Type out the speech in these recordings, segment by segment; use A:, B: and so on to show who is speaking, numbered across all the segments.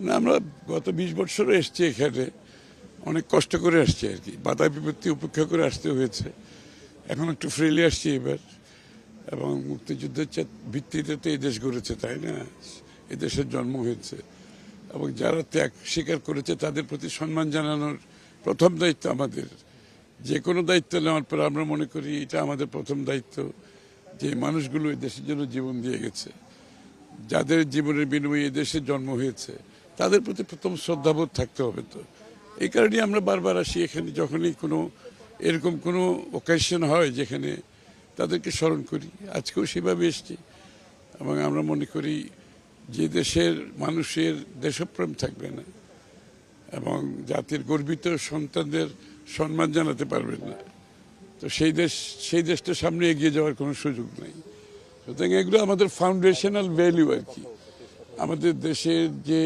A: না, আমরা গত বিশ বছরে এসছি এখানে। অনেক কষ্ট করে আসছি আর কি। বাধা বিপত্তি উপেক্ষা করে আসতে হয়েছে। এখন একটু ফ্রিলি আসছি এবার। এবং মুক্তিযুদ্ধের ভিত্তিতে তো এই দেশ গড়েছে, তাই না? এই দেশের জন্ম হয়েছে। এবং যারা ত্যাগ স্বীকার করেছে, তাদের প্রতি সম্মান জানানোর প্রথম দায়িত্ব আমাদের। যে কোনো দায়িত্ব নেওয়ার পর আমরা মনে করি এটা আমাদের প্রথম দায়িত্ব, যে মানুষগুলো এই দেশের জন্য জীবন দিয়ে গেছে। যাদের জীবনের বিনিময়ে দেশে জন্ম হয়েছে তাদের প্রতি প্রথম শ্রদ্ধাবোধ থাকতে হবে তো। এই কারণে আমরা বারবার আসি এখানে, যখনই কোনো এরকম কোনো ওকেশন হয় যেখানে তাদেরকে স্মরণ করি। আজকেও সেভাবে এসছি এবং আমরা মনে করি যে দেশের মানুষের দেশপ্রেম থাকবে না এবং জাতির গর্বিত সন্তানদের সম্মান জানাতে পারবেন না। তো সেই দেশ, সেই দেশটা সামনে এগিয়ে যাওয়ার কোনো সুযোগ নেই। সুতরাং এগুলো আমাদের ফাউন্ডেশনাল ভ্যালু আর কি। আমাদের দেশের যে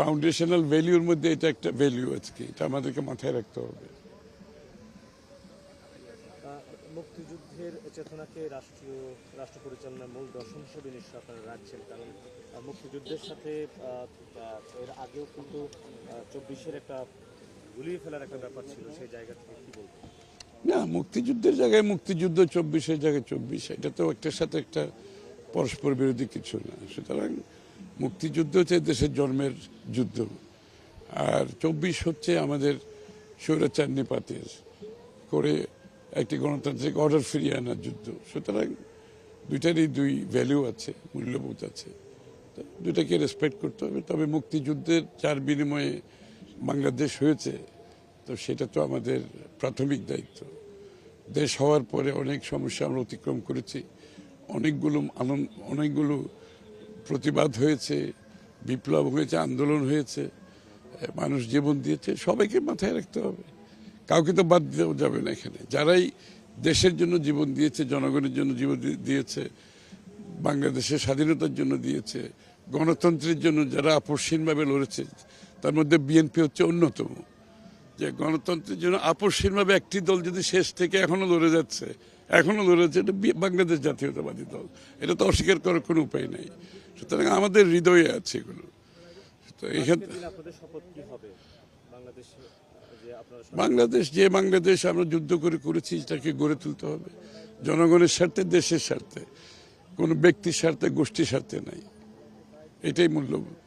A: ফাউন্ডেশনাল ভ্যালুর মধ্যে এটা একটা ভ্যালু আজকে এটা আমাদেরকে মাথায় রাখতে হবে।
B: মুক্তিযুদ্ধের চেতনাকে রাষ্ট্রীয় রাষ্ট্র পরিচালনার মূল দর্শন হিসেবে নিশ্চয় আপনারা রাখছেন কারণ মুক্তিযুদ্ধের সাথে এর আগেও কিন্তু চব্বিশের একটা গুলিয়ে ফেলার একটা ব্যাপার ছিল সেই জায়গা থেকে কি বলব
A: না মুক্তিযুদ্ধের জায়গায় মুক্তিযুদ্ধ চব্বিশের জায়গায় চব্বিশ এটা তো একটার সাথে একটা পরস্পর বিরোধী কিছু না। সুতরাং মুক্তিযুদ্ধ হচ্ছে দেশের জন্মের যুদ্ধ। আর চব্বিশ হচ্ছে আমাদের স্বৈরাচার নিপাতের করে একটি গণতান্ত্রিক অর্ডার ফিরিয়ে আনার যুদ্ধ। সুতরাং দুইটারই দুই ভ্যালু আছে, মূল্যবোধ আছে। দুটাকে রেসপেক্ট করতে হবে। তবে মুক্তিযুদ্ধের যার বিনিময়ে বাংলাদেশ হয়েছে, তো সেটা তো আমাদের প্রাথমিক দায়িত্ব। দেশ হওয়ার পরে অনেক সমস্যা আমরা অতিক্রম করেছি। অনেকগুলো আনন্দ, অনেকগুলো প্রতিবাদ হয়েছে, বিপ্লব হয়েছে, আন্দোলন হয়েছে মানুষ জীবন দিয়েছে, সবাইকে মাথায় রাখতে হবে। কাউকে তো বাদ দেওয়া যাবে না এখানে। যারাই দেশের জন্য জীবন দিয়েছে, জনগণের জন্য জীবন দিয়েছে, বাংলাদেশের স্বাধীনতার জন্য দিয়েছে, গণতন্ত্রের জন্য যারা আপসহীনভাবে লড়েছে, তার মধ্যে বিএনপি হচ্ছে অন্যতম। যে গণতন্ত্রের জন্য আপসহীনভাবে একটি দল যদি শেষ থেকে এখনও লড়ে যাচ্ছে এখনও লড়ে যাচ্ছে, এটা বাংলাদেশ জাতীয়তাবাদী দল। এটা তো অস্বীকার করার কোনো উপায় নাই। সুতরাং আমাদের হৃদয়ে আছে এগুলো। তো
B: বাংলাদেশে যে
A: বাংলাদেশ আমরা যুদ্ধ করে করেছি এটাকে গড়ে তুলতে হবে। জনগণের স্বার্থে দেশের স্বার্থে। কোনো ব্যক্তির স্বার্থে গোষ্ঠীর স্বার্থে নাই। এটাই মূল্যবোধ.